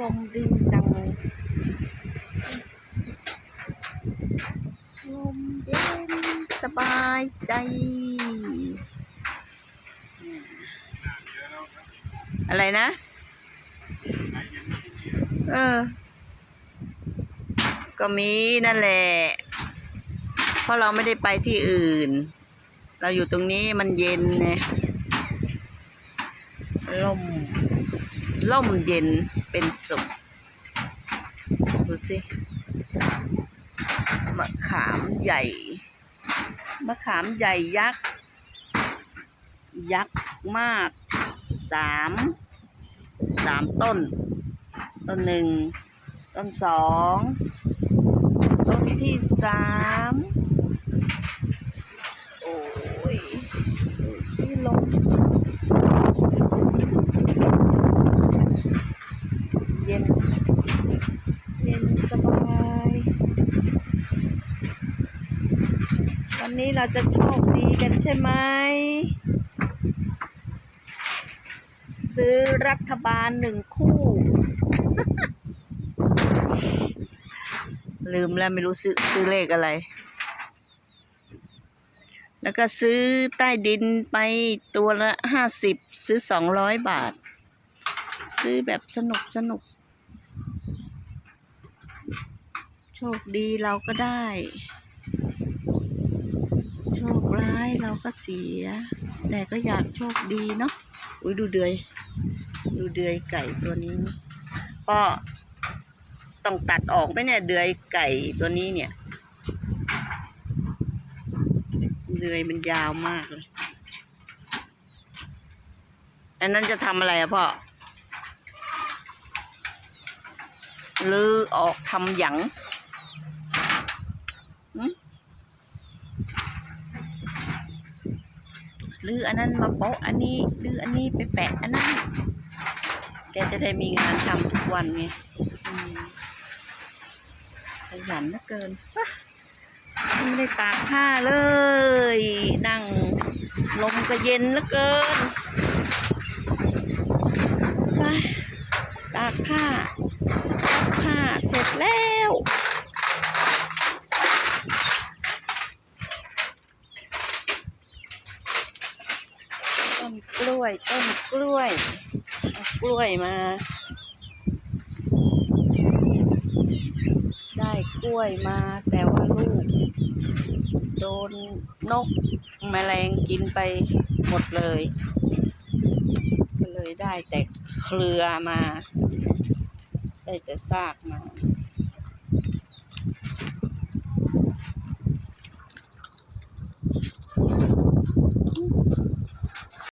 ลมดีจังเลยลมเย็นสบายใจ อะไรนะ เออ ก็มีนั่นแหละ เพราะเราไม่ได้ไปที่อื่น เราอยู่ตรงนี้มันเย็นไง ล่มล่มเย็นเป็นสุขดูสิมะขามใหญ่ มะขามใหญ่ยักษ์ ยักษ์มากสามสามต้น ต้นหนึ่ง ต้นสอง ต้นที่สามโอ้ยดูที่ลม เย็น เย็น สบายวันนี้เราจะโชคดีกันใช่ไหมซื้อรัฐบาลหนึ่งคู่ ลืมแล้วไม่รู้ซื้อซื้อเลขอะไร แล้วก็ซื้อใต้ดินไปตัวละห้าสิบซื้อสองร้อยบาท ซื้อแบบสนุกสนุก โชคดีเราก็ได้ โชคร้ายเราก็เสีย แต่ก็อยากโชคดีเนาะอุ้ยดูเดือย ดูเดือยไก่ตัวนี้นี่ก็ต้องตัดออกไหมเนี่ยเดือยไก่ตัวนี้เนี่ย เดือยมันยาวมากเลย อันนั้นจะทำอะไรอะพ่อหรือออกทำหยัง หรืออันนั้นมาโปะอันนี้หรืออันนี้ไปแปะอันนั้นแกจะได้มีงานทำทุกวันไงขยันเหลือเกินไม่ได้ตากผ้าเลย นั่งลมก็เย็นเหลือเกินไปตากผ้าตากผ้าเสร็จแล้ว กล้วยต้นกล้วยกล้วยมา ได้กล้วยมาแต่ว่าลูก โดนนกแมลงกินไปหมดเลย ก็เลยได้แต่เครือมา ได้แต่ซากมา